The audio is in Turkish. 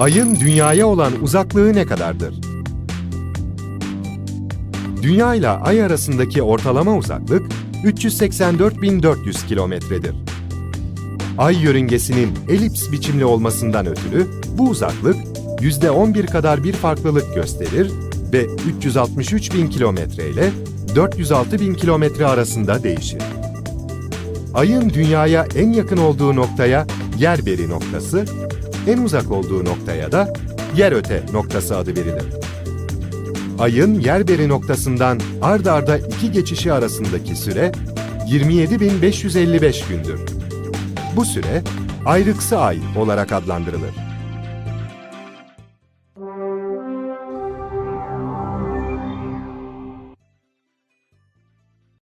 Ayın Dünya'ya olan uzaklığı ne kadardır? Dünya ile Ay arasındaki ortalama uzaklık 384.400 kilometredir. Ay yörüngesinin elips biçimli olmasından ötürü bu uzaklık %11 kadar bir farklılık gösterir ve 363.000 kilometre ile 406.000 kilometre arasında değişir. Ayın Dünya'ya en yakın olduğu noktaya yer beri noktası, en uzak olduğu noktaya da yer öte noktası adı verilir. Ayın yer beri noktasından ard arda iki geçişi arasındaki süre 27.555 gündür. Bu süre ayrıksı ay olarak adlandırılır.